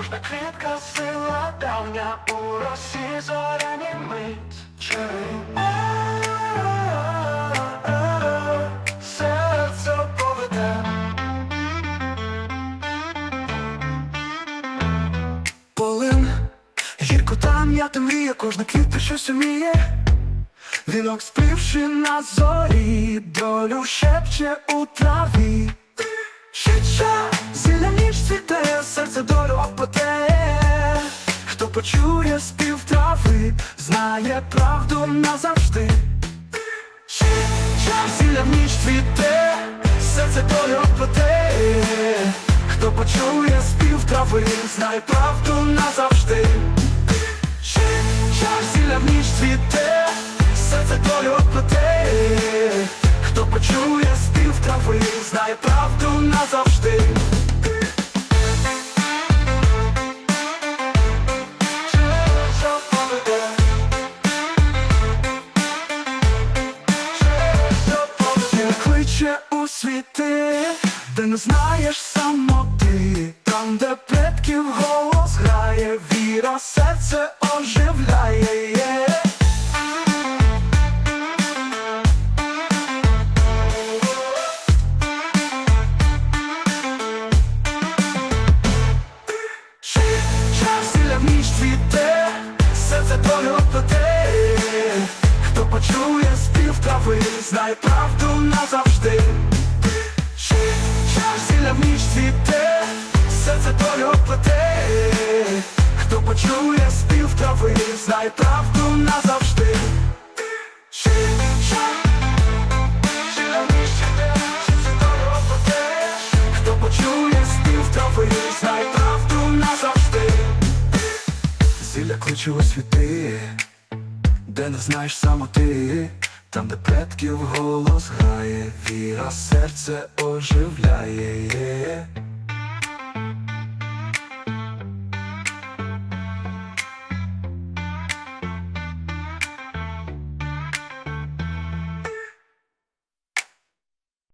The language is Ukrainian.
Кожна квітка сила давня у росі зоряні мить. Чай. Серце поведе. Полин, гірко там я та мрія, кожна квітка щось уміє. Вінок співши на зорі, долю шепче у траві. Щеча, зілля почує спів трави, знає правду назавжди. Зілля в ніч цвіте, серце долю опотеє Хто почує спів трави, знає правду назавжди. Зілля в ніч цвіте, серце долю оплетеє Хто почує спів трави, знає правду назавжди у де не знаєш самоти, там, де предків голос грає, віра серце оживляє. долю Хто почує спів трави, знає правду назавжди Час в ніч цвіте, серце долю оплетеє Хто почує спів трави, знає правду назавжди. Хто почує спів трави, знає правду назавжди. Зілля кличе світи, де не знаєш самоти, там, де предків голос грає, віра серце оживляє.